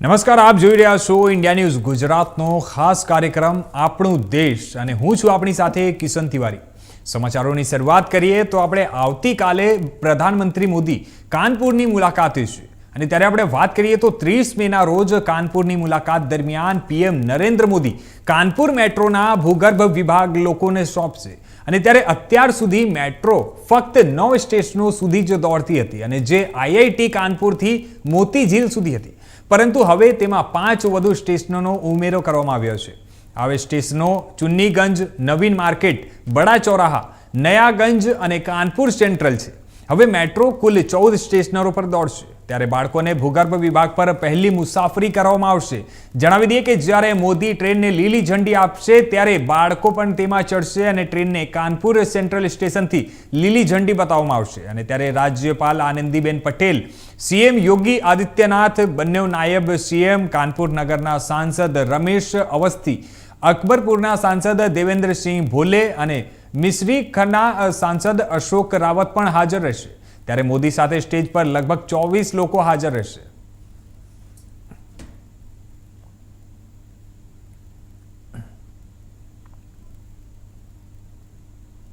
નમસ્કાર, આપ જોઈ રહ્યા છો ઇન્ડિયા ન્યૂઝ ગુજરાતનો ખાસ કાર્યક્રમ આપણું દેશ અને હું છું આપણી સાથે કિશન તિવારી. સમાચારોની શરૂઆત કરીએ તો આપણે આવતીકાલે પ્રધાનમંત્રી મોદી કાનપુરની મુલાકાતે છે. અને ત્યારે આપણે વાત કરીએ તો ત્રીસ મેના રોજ કાનપુરની મુલાકાત દરમિયાન પીએમ નરેન્દ્ર મોદી કાનપુર મેટ્રોના ભૂગર્ભ વિભાગ લોકોને સોંપશે. અને ત્યારે અત્યાર સુધી મેટ્રો ફક્ત નવ સ્ટેશનો સુધી જ દોડતી હતી અને જે આઈઆઈટી કાનપુરથી મોતી ઝીલ સુધી હતી. પરંતુ હવે તેમાં પાંચ વધુ સ્ટેશનોનો ઉમેરો કરવામાં આવ્યો છે. હવે સ્ટેશનો ચુન્નીગંજ, નવીન માર્કેટ બડા ચોરાહા નયાગંજ અને કાનપુર સેન્ટ્રલ છે. હવે મેટ્રો કુલ ચૌદ સ્ટેશનરો પર દોડશે. ત્યારે બાળકોને ભૂગર્ભ વિભાગ પર પહેલી મુસાફરી કરવામાં આવશે. જણાવી દઈએ કે જ્યારે મોદી ટ્રેનને લીલી ઝંડી આપશે, ત્યારે બાળકો પણ તેમાં ચડશે અને ટ્રેનને કાનપુર સેન્ટ્રલ સ્ટેશનથી લીલી ઝંડી બતાવવામાં આવશે. અને ત્યારે રાજ્યપાલ આનંદીબેન પટેલ, સીએમ યોગી આદિત્યનાથ, બંને નાયબ સીએમ કાનપુર નગરના સાંસદ રમેશ અવસ્થી, અકબરપુરના સાંસદ દેવેન્દ્રસિંહ ભોલે અને મિશ્રી ખન્ના સાંસદ અશોક રાવત પણ હાજર રહેશે. ત્યારે મોદી સાથે સ્ટેજ પર લગભગ ચોવીસ લોકો હાજર રહેશે.